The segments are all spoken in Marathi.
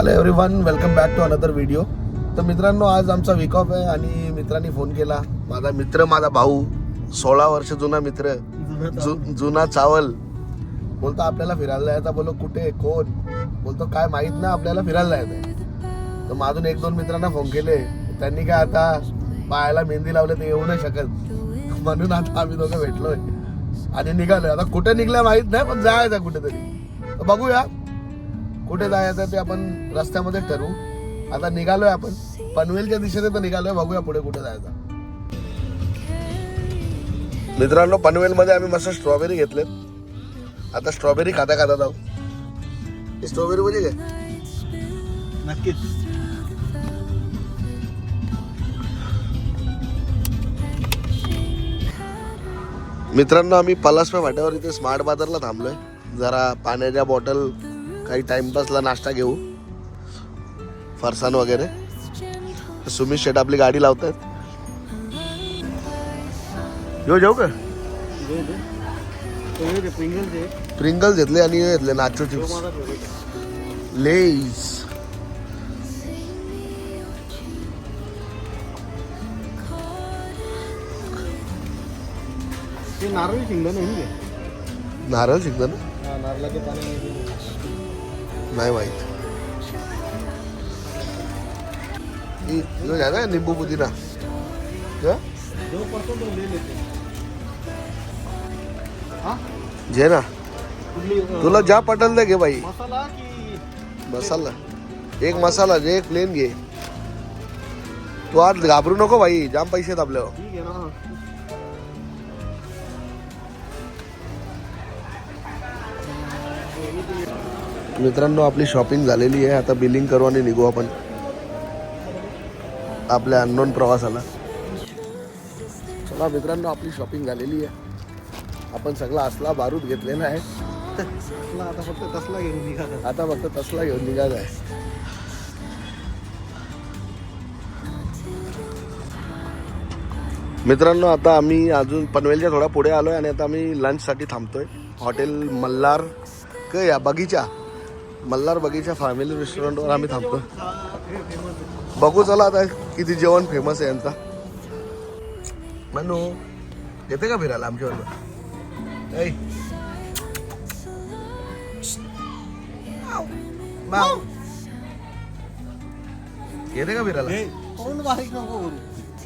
Hello everyone welcome back to another video तर मित्रांनो आज आमचा वीक ऑफ आहे आणि मित्रांनी फोन केला. माझा मित्र माझा भाऊ सोळा वर्ष जुना मित्र जु, जुना चावल. बोलतो आपल्याला फिरायला जायचा. बोलो कुठे? कोण? बोलतो काय माहीत ना आपल्याला फिरायला जायचं तर माझून एक दोन मित्रांना फोन केले. त्यांनी काय आता पायाला मेहंदी लावले ते येऊ नाही शकत. म्हणून आता आम्ही दोघं भेटलोय. आणि निघालोय. आता कुठे निघलं माहीत नाही पण जायचं कुठेतरी. तर बघूया. कुठे जायचं ते आपण रस्त्यामध्ये ठरवू. आता निघालोय आपण. पनवेलच्या दिशेने तर निघालोय. बघूया पुढे कुठे जायचं. मित्रांनो पनवेलमध्ये आम्ही मस्त स्ट्रॉबेरी घेतलेत. आता स्ट्रॉबेरी खाता खाता जाऊ. स्ट्रॉबेरी म्हणजे काय? नक्कीच. मित्रांनो आम्ही पलासपा फाट्यावर इथे स्मार्ट बाजारला थांबलोय. जरा पाण्याच्या बॉटल काही टाइमपासला नाश्ता घेऊ. फरसाण वगैरे. सुमित शेट आपली गाडी लावतात येऊ जाऊ का? प्रिंगल प्रिंगल्स घेतले आणि घेतले नाचो चिप्स ते नारळी शिंगण नारळ ते नारळाचे पाणी नाही माहीत इ- इकडे घ्या ना निंबू पुदिना? घ्या? जो? पडतो तो ले लेते हा? घे ना कुठली अं, तुला ज्या पटेल ते घे बाई. मसाला. की मसाला एक मसाला घे एक प्लेन घे. तू आज घाबरू नको भाई जाम पैसे आहेत आपल्यावर ठीक आहे ना मित्रांनो आपली शॉपिंग झालेली आहे. आता बिलिंग करू आणि निघू आपण. आपल्या अननोन प्रवासाला. चला मित्रांनो आपली शॉपिंग झालेली आहे. आपण सगळा असला बारूद घेतलेला आहे. आता फक्त तसला घेऊन निघाला आता फक्त तसला घेऊन निघायचा आहे मित्रांनो आता आम्ही अजून पनवेलच्या थोडा पुढे आलोय आणि आता आम्ही लंचसाठी थांबतोय. हॉटेल मल्हार क या बगीचा. मल्हार बगीचा फॅमिली रेस्टॉरंटवर आम्ही थांबतोय. बघू चला आता किती जेवण फेमस आहे यांचा. म्हणू येते का फिरायला आमच्याबरोबर? ऐ. येते का फिरायला? कोण बारीक नको करू?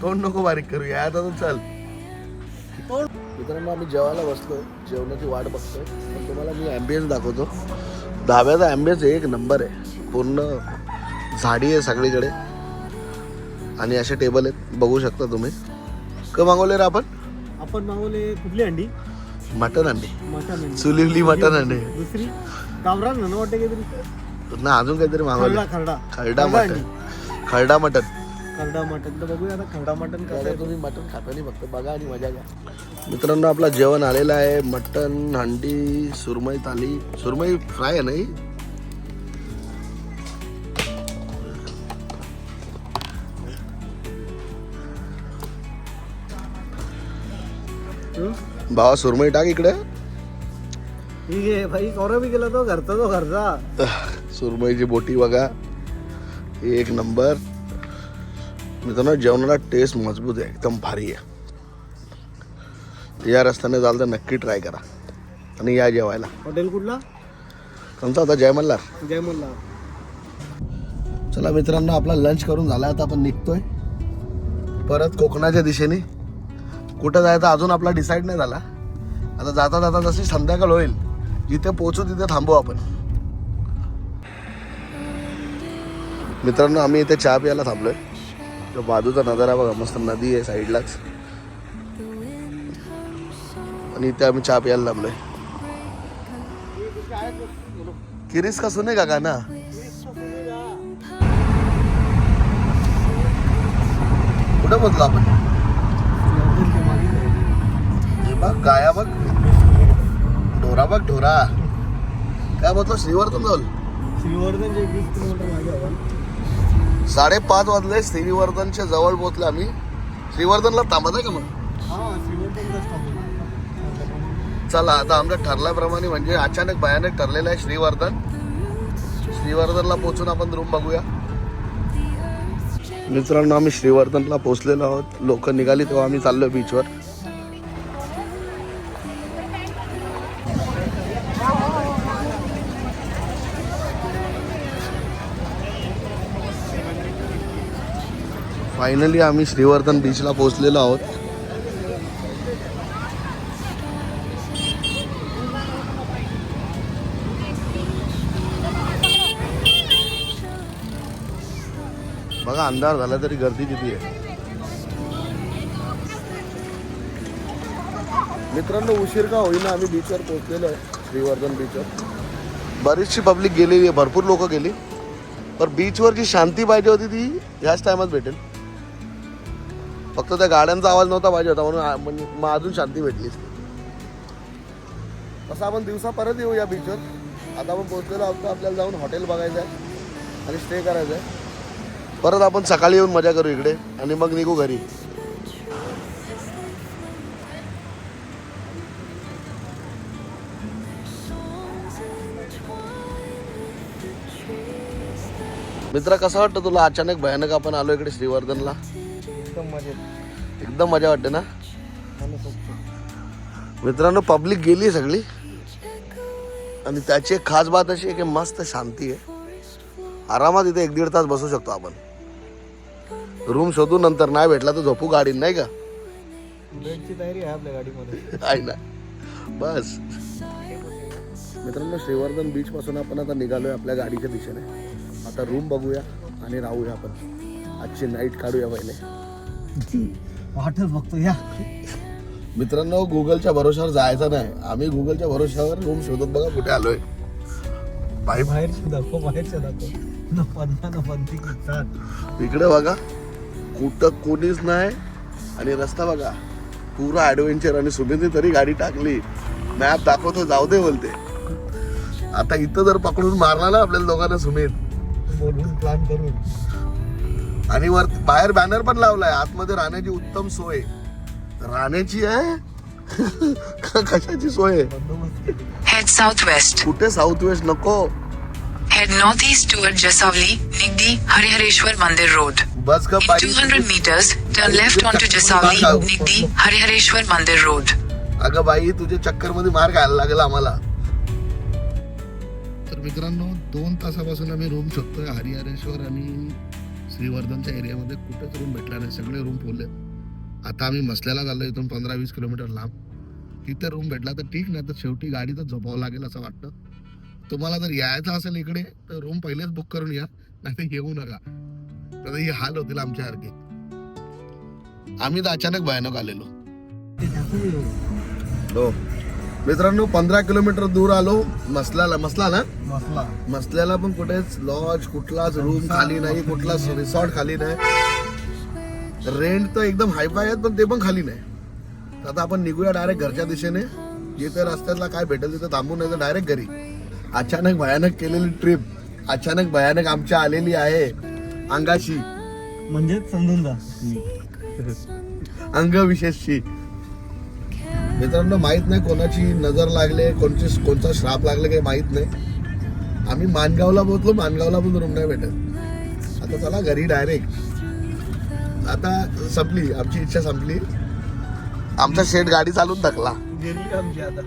तोंड नको बारीक करू? या आता चल. मित्रांनो आम्ही जेवायला बसलोय. जेवणाची वाट बघतोय. पण तुम्हाला मी ॲम्बियन्स दाखवतो. धाब्याचा ॲम्बियन्स एक नंबर आहे. पूर्ण झाडी आहे सगळीकडे. आणि असे टेबल आहेत. बघू शकता तुम्ही. क मागवले रे आपण? आपण मागवले कुठली अंडी? मटन अंडी. मटन चुलीवली मटन अंडी. दुसरी? गावरान ना वाटते काहीतरी. ना अजून काहीतरी मागवले. खरडा खरडा. मटन खरडा मटन खरडा मटन तर बघूया आता खरडा मटन कसं तुम्ही मटन खाता नाही फक्त बघा आणि मजा घ्या. मित्रांनो आपला जेवण आलेलं आहे. मटन हंडी सुरमई थाली. सुरमई फ्राय आहे नाही? भावा सुरमई टाक इकडे. ठीक आहे भाई बी गेला तो घरचा तो घरचा. सुरमईची बोटी बघा. एक नंबर. मित्रांनो जेवणाला टेस्ट मजबूत आहे एकदम भारी आहे. या रस्त्याने जाल तर नक्की ट्राय करा. आणि या जेवायला. हॉटेल कुठला? कोणता होता जय मल्हार जय मल्ला चला मित्रांनो आपला लंच करून झाला आता आपण निघतोय. परत कोकणाच्या दिशेने. कुठं जायचं अजून आपला डिसाईड नाही झाला. आता जाता जाता जशी संध्याकाळ होईल जिथे पोहोचू तिथे थांबू आपण. मित्रांनो आम्ही इथे चहा प्यायला थांबलोय. बाजूचा नजारा बघा मस्त नदी आहे साईडलाच. आणि इथे आम्ही चहा प्यायला थांबलोय किरीस का सुने का गाना कुठं बोललो आपण? बघ गाया बघ. ढोरा बघ ढोरा. काय बोलतो श्रीवर्धन जाऊल श्रीवर्धन जे वीस किलोमीटर मागे आपण. साडेपाच वाजले श्रीवर्धनच्या जवळ पोहोचले आम्ही. श्रीवर्धनला थांबत आहे का मग? चला आता आमच्या ठरल्याप्रमाणे म्हणजे अचानक भयानक ठरलेलं आहे श्रीवर्धन. श्रीवर्धनला पोहोचून आपण रूम बघूया. मित्रांनो आम्ही श्रीवर्धनला पोहोचलेलो आहोत. लोक निघाली तेव्हा आम्ही चाललो बीचवर फायनली आम्ही श्रीवर्धन बीचला पोहोचलेलो आहोत. बघा अंधार झाला तरी गर्दी किती आहे. मित्रांनो उशीर का होईना आम्ही बीचवर पोहोचलेलो आहे श्रीवर्धन बीचवर बरीचशी पब्लिक गेलेली आहे भरपूर लोक गेली. पण बीचवर जी शांती पाहिजे होती ती ह्याच टायमात भेटेल. फक्त त्या गाड्यांचा आवाज नव्हता पाहिजे होता म्हणून म्हणजे मग अजून शांती भेटली. तसं आपण दिवसा परत येऊ या बीचवर आता आपण पोहोचलेलो आहोत आपल्याला जाऊन हॉटेल बघायचं आहे आणि स्टे करायचं आहे. परत आपण सकाळी येऊन मजा करू इकडे आणि मग निघू घरी. मित्र कसं वाटतं तुला? अचानक भयानक आपण आलो इकडे श्रीवर्धनला. मजेत एकदम मजा वाटते ना. मित्रांनो पब्लिक गेली सगळी. आणि त्याची एक खास बात अशी आहे की मस्त शांती आहे. आरामात इथे एक दीड तास बसू शकतो आपण. रूम शोधू नंतर नाही भेटला तर झोपू गाडीत नाही का? बेडची तयारी आहे आपल्या गाडीमध्ये. आहे ना. बस. मित्रांनो श्रीवर्धन बीच पासून आपण आता निघालोय आपल्या गाडीच्या दिशेने. आता रूम बघूया आणि राहूया आपण. आजची नाईट काढूया पहिले. वाटच बघतो या. मित्रांनो गुगलच्या भरोशावर जायचं नाही. आम्ही गुगलच्या भरोशावर रूम शोधत बघा कुठे आलोय. बाई बाहेरचे दाखव बाहेरचे दाखव न पन्ना न पंथी किसान इकडे बघा कुठं कोणीच नाही. आणि रस्ता बघा पुरा ऍडव्हेंचर आणि सुमितने तरी गाडी टाकली. मॅप दाखवतो जाऊ दे बोलते. आता इथं जर पकडून मारला ना आपल्याला दोघांना सुमित. बोलून प्लॅन करून. आणि वर बाहेर बॅनर पण लावलाय आतमध्ये राहण्याची उत्तम सोय. राहण्याची आहे? कशाची सोय? केली Head southwest. कुठे साऊथ वेस्ट नको. Head northeast toward Jasavli, Nigdi, Harihareshwar Mandir Road. बस का पाहिजे 200 meters, turn left onto Jasavli, Nigdi, Harihareshwar Mandir Road. अगं बाई तुझ्या चक्करमध्ये मार घ्यायला लागेल आम्हाला. तर मित्रांनो दोन तासापासून आम्ही रूम शोधतोय हरिहरेश्वर आणि श्रीवर्धनच्या एरियामध्ये कुठेच रूम भेटला नाही. सगळे रूम फुलले आता आम्ही मसल्याला झालो इथून पंधरा वीस किलोमीटर लांब. तिथे रूम भेटला तर ठीक नाही तर शेवटी गाडीतच झोपावं लागेल असं वाटतं. तुम्हाला जर यायचं असेल इकडे तर रूम पहिलेच बुक करून या नाही येऊ नका. तर ही हाल होतील आमच्यासारखे आम्ही तर अचानक भयानक आलेलो. हो. मित्रांनो पंधरा किलोमीटर दूर आलो. मसल्याला मसला. ना बसला मसल्याला पण कुठेच लॉज कुठलाच रूम खाली नाही कुठलाच रिसॉर्ट खाली नाही. रेंट तर एकदम हायफाय आहेत पण ते पण खाली नाही. आता आपण निघूया डायरेक्ट घरच्या दिशेने. जिथे रस्त्यातला काय भेटेल तिथे थांबून नाही तर डायरेक्ट घरी. अचानक भयानक केलेली ट्रिप अचानक भयानक आमच्या आलेली आहे. अंगाशी. म्हणजेच समजून जा. अंगविशेषची मित्रांनो माहीत नाही कोणाची नजर लागले कोणची कोणचा श्राप लागले काही माहीत नाही. आम्ही मानगावला पोहोचलो मानगावला पण रूम नाही भेटत. आता चला घरी डायरेक्ट आता संपली आमची इच्छा संपली. आमचा शेट गाडी चालून थकला. गेली आमची आता.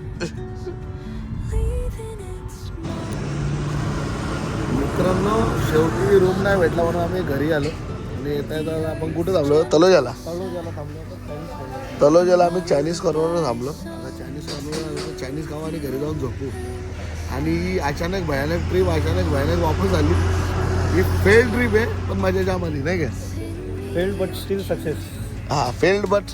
मित्रांनो शेवटी रूम नाही भेटला म्हणून आम्ही घरी आलो. आणि येता येता आपण कुठे थांबलो? चालू झाला थांबलो आता काहीच नाही. तलोजाला आम्ही चायनीज कॉर्नरवर थांबलो. आता चायनीज कॉर्नरवर चायनीज खाऊ आणि घरी जाऊन झोपू. आणि ही अचानक भयानक ट्रिप अचानक भयानक वापस आली. ही फेल ट्रिप आहे पण मजा जाम आली नाही का? Failed but still success. हा फेल्ड बट